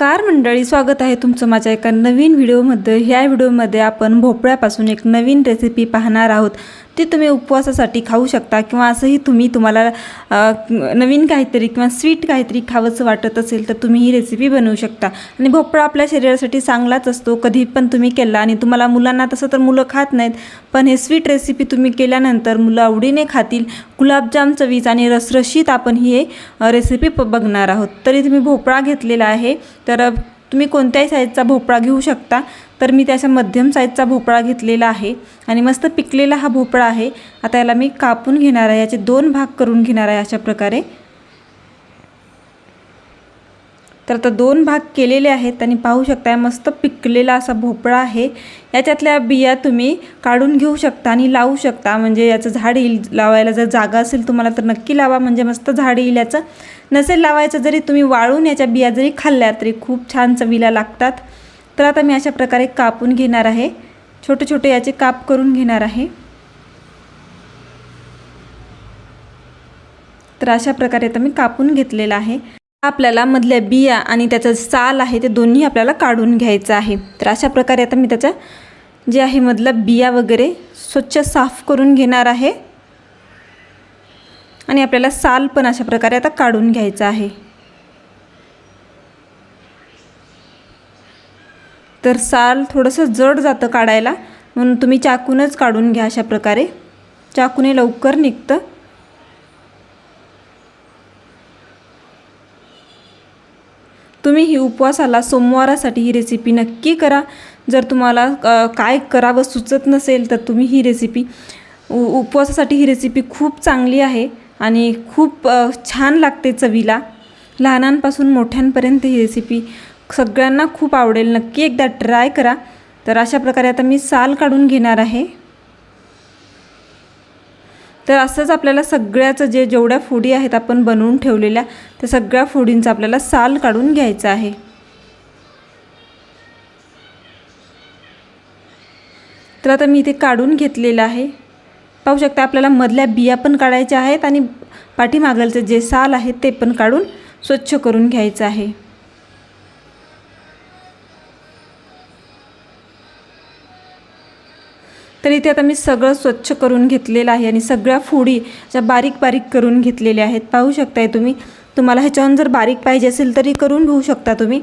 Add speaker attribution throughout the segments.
Speaker 1: नमस्कार मंडळी स्वागत आहे तुमचं माझ्या एका नवीन व्हिडिओमध्ये. ह्या व्हिडिओमध्ये आपण भोपळ्यापासून एक नवीन रेसिपी पाहणार आहोत. ते तुम्ही उपवासासाठी खाऊ शकता किंवा असंही तुम्ही तुम्हाला नवीन काहीतरी किंवा स्वीट काहीतरी खावंसं वाटत असेल तर तुम्ही ही रेसिपी बनवू शकता. आणि भोपळा आपल्या शरीरासाठी चांगलाच असतो कधी पण तुम्ही केला आणि तुम्हाला मुलांना तसं तर मुलं खात नाहीत पण हे स्वीट रेसिपी तुम्ही केल्यानंतर मुलं आवडीने खातील. गुलाबजाम चवीच आणि रसरशीत आपण ही रेसिपी बघणार आहोत. तरी तुम्ही भोपळा घेतलेला आहे तर तुम्ही कोणत्याही साईजचा भोपळा घेऊ शकता तर मी त्याचा मध्यम साईजचा भोपळा घेतलेला आहे आणि मस्त पिकलेला हा भोपळा आहे. आता याला मी कापून घेणार आहे याचे दोन भाग करून घेणार आहे अशा प्रकारे. तर आता दोन भाग केलेले आहेत आणि पाहू शकता मस्त पिकलेला असा भोपळा आहे. याच्यातल्या बिया तुम्ही काढून घेऊ शकता आणि लावू शकता. म्हणजे याचं झाड येईल लावायला जर जागा असेल तुम्हाला तर नक्की लावा. म्हणजे मस्त झाड येईल याचं. नसेल लावायचं जरी तुम्ही वाळून याच्या बिया जरी खाल्ल्या तरी खूप छान चवीला लागतात. तर आता मी अशा प्रकारे कापून घेणार आहे. छोटे छोटे याचे काप करून घेणार आहे. तर अशा प्रकारे आता मी कापून घेतलेला आहे. आपल्याला मधल्या बिया आणि त्याचं साल आहे ते दोन्ही आपल्याला काढून घ्यायचं आहे. तर अशा प्रकारे आता मी त्याच्या जे आहे मधलं बिया वगैरे स्वच्छ साफ करून घेणार आहे. आणि आपल्याला साल पण अशा प्रकारे आता काढून घ्यायचं आहे. तर साल थोडंसं जड जातं काढायला म्हणून तुम्ही चाकूनच काढून घ्या अशा प्रकारे. चाकूने लवकर निघतं. तुम्ही ही उपवासाला सोमवारासाठी ही रेसिपी नक्की करा. जर तुम्हाला काय करावं सुचत नसेल तर तुम्ही ही रेसिपी उ उपवासासाठी ही रेसिपी खूप चांगली आहे आणि खूप छान लागते चवीला. लहानांपासून मोठ्यांपर्यंत ही रेसिपी सगळ्यांना खूप आवडेल. नक्की एकदा ट्राय करा. तर अशा प्रकारे आता मी साल काढून घेणार आहे. तर असंच आपल्याला सगळ्याचं जे जेवढ्या फोडी आहेत आपण बनवून ठेवलेल्या त्या सगळ्या फोडींचं आपल्याला साल काढून घ्यायचं आहे. तर आता मी इथे काढून घेतलेलं आहे. पाहू शकता आपल्याला मधल्या बिया पण काढायच्या आहेत आणि पाठीमागलचं जे साल आहे ते पण काढून स्वच्छ करून घ्यायचं आहे. तर इथे आता मी सगळं स्वच्छ करून घेतलेलं आहे आणि सगळ्या फोडी ज्या बारीक बारीक करून घेतलेल्या आहेत पाहू शकताय तुम्ही. तुम्हाला ह्याच्याहून जर बारीक पाहिजे असेल तरी करून घेऊ शकता तुम्ही.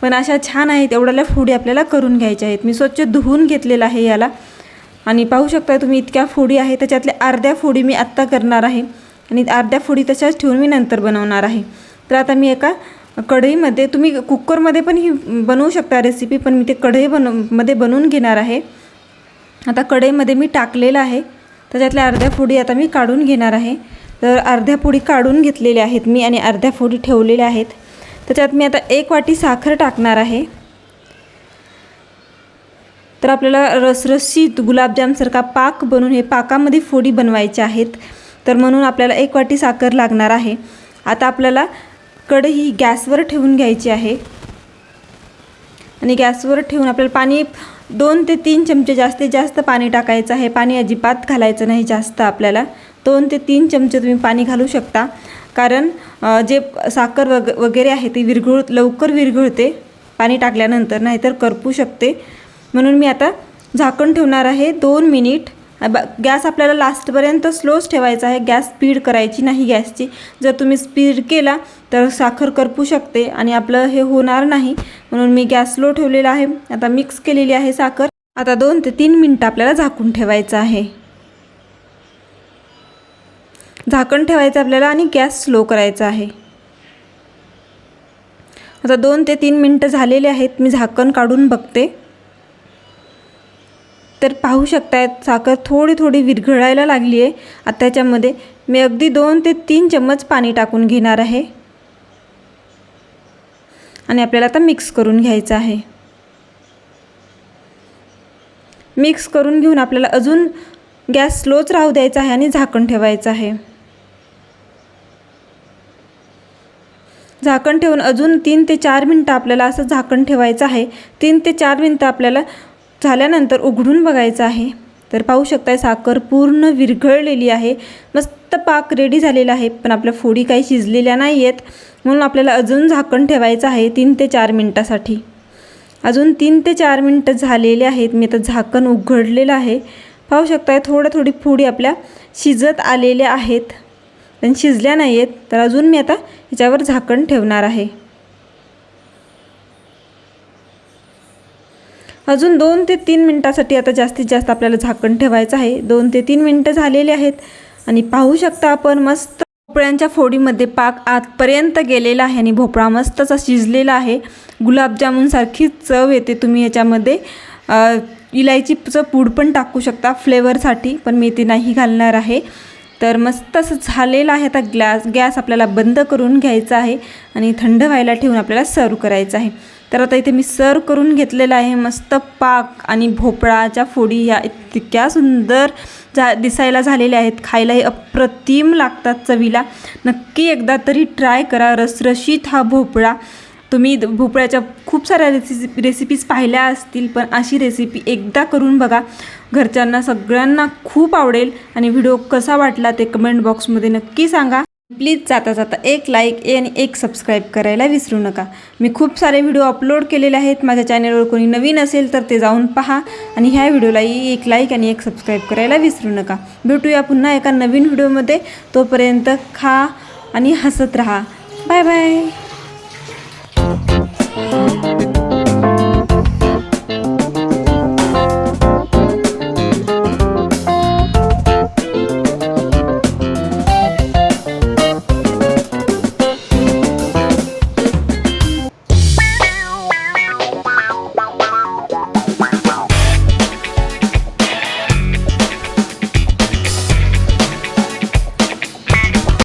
Speaker 1: पण अशा छान आहेत एवढ्याला फोडी आपल्याला करून घ्यायच्या आहेत. मी स्वच्छ धुवून घेतलेलं आहे याला. आणि पाहू शकता तुम्ही इतक्या फोडी आहे त्याच्यातल्या अर्ध्या फोडी मी आत्ता करणार आहे. आणि अर्ध्या फोडी तशाच ठेवून मी नंतर बनवणार आहे. तर आता मी एका कढईमध्ये तुम्ही कुकरमध्ये पण ही बनवू शकता रेसिपी पण मी ते कढई बनवमध्ये बनवून घेणार आहे. आता कढईमध्ये मी टाकलेलं आहे. त्याच्यातल्या अर्ध्या फोडी आता मी काढून घेणार आहे. तर अर्ध्या फोडी काढून घेतलेल्या आहेत मी आणि अर्ध्या फोडी ठेवलेल्या आहेत. त्याच्यात मी आता एक वाटी साखर टाकणार आहे. तर आपल्याला रसरशीत गुलाबजामसारखा पाक बनवून हे पाकामध्ये फोडी बनवायच्या आहेत. तर म्हणून आपल्याला एक वाटी साखर लागणार आहे. आता आपल्याला कढई गॅसवर ठेवून घ्यायची आहे. आणि गॅसवर ठेवून आपल्याला पाणी दोन ते तीन चमचे जास्तीत जास्त पाणी टाकायचं आहे. पाणी अजिबात घालायचं नाही जास्त आपल्याला. दोन ते तीन चमचे तुम्ही पाणी घालू शकता. कारण जे साखर वग वगैरे आहे ते विरघळ लवकर विरघळते पाणी टाकल्यानंतर. नाहीतर करपू शकते. म्हणून मी आता झाकण ठेवणार आहे दोन मिनिट. ब- गॅस आपल्याला लास्टपर्यंत स्लोच ठेवायचा आहे. गॅस स्पीड करायची नाही गॅसची. जर तुम्ही स्पीड केला तर साखर करपू शकते आणि आपलं हे होणार नाही. म्हणून मी गॅस स्लो ठेवलेला आहे. आता मिक्स केलेली आहे साखर. आता दोन ते तीन मिनटं आपल्याला झाकून ठेवायचं आहे. झाकण ठेवायचं आपल्याला आणि गॅस स्लो करायचा आहे. आता दोन ते तीन मिनटं झालेले आहेत. मी झाकण काढून बघते. तर पाहू शकतायत साखर थोडी थोडी विरघळायला लागली आहे आता त्याच्यामध्ये मी अगदी दोन ते तीन चम्मच पाणी टाकून घेणार आहे. आणि आपल्याला आता मिक्स करून घ्यायचं आहे. मिक्स करून घेऊन आपल्याला अजून गॅस स्लोच राहू द्यायचा आहे आणि झाकण ठेवायचं आहे. झाकण ठेवून अजून तीन ते चार मिनटं आपल्याला असं झाकण ठेवायचं आहे. तीन ते चार मिनटं आपल्याला झाल्यानंतर उघडून बघायचं आहे. तर पाहू शकताय साखर पूर्ण विरघळलेली आहे. मस्त पाक रेडी झालेला आहे पण आपल्या फोडी काही शिजलेल्या नाही आहेत म्हणून आपल्याला अजून झाकण ठेवायचं आहे तीन ते चार मिनटासाठी. अजून तीन ते चार मिनटं झालेले आहेत. मी आता झाकण उघडलेलं आहे. पाहू शकताय थोडं थोडी फोडी आपल्या शिजत आलेल्या आहेत. पण शिजल्या नाही आहेत तर अजून मी आता ह्याच्यावर झाकण ठेवणार आहे. अजून दोन ते तीन मिनटासाठी आता जास्तीत जास्त आपल्याला झाकण ठेवायचं आहे. दोन ते तीन मिनटं झालेले आहेत. आणि पाहू शकता आपण मस्त भोपळ्यांच्या फोडीमध्ये पाक आतपर्यंत गेलेला आहे आणि भोपळा मस्त असा शिजलेला आहे. गुलाबजामुनसारखीच चव येते तुम्ही याच्यामध्ये. इलायचीचं पूड पण टाकू शकता फ्लेवरसाठी पण मी ते नाही घालणार आहे. तर मस्त असं झालेलं आहे. आता ग्लास गॅस आपल्याला बंद करून घ्यायचा आहे आणि थंड व्हायला ठेवून आपल्याला सर्व करायचं आहे. तर आता इथे मी सर्व करून घेतलेलं आहे. मस्त पाक आणि भोपळाच्या फोडी ह्या इतक्या सुंदर जा दिसायला झालेल्या आहेत. खायलाही अप्रतिम लागतात चवीला. नक्की एकदा तरी ट्राय करा. रसरशीत हा भोपळा. तुम्ही भोपळ्याच्या खूप साऱ्या रेसिपी रेसिपीज पाहिल्या असतील पण अशी रेसिपी एकदा करून बघा. घरच्यांना सगळ्यांना खूप आवडेल. आणि व्हिडिओ कसा वाटला ते कमेंट बॉक्समध्ये नक्की सांगा. प्लीज जाता जाता एक लाईक आणि एक सबस्क्राईब करायला विसरू नका. मी खूप सारे व्हिडिओ अपलोड केलेले आहेत. माझ्या चॅनलवर कोणी नवीन असेल तर ते जाऊन पहा. आणि ह्या व्हिडिओलाही एक लाईक आणि एक सबस्क्राईब करायला विसरू नका. भेटूया पुन्हा एका नवीन व्हिडिओमध्ये तोपर्यंत खा आणि हसत राहा. Bye bye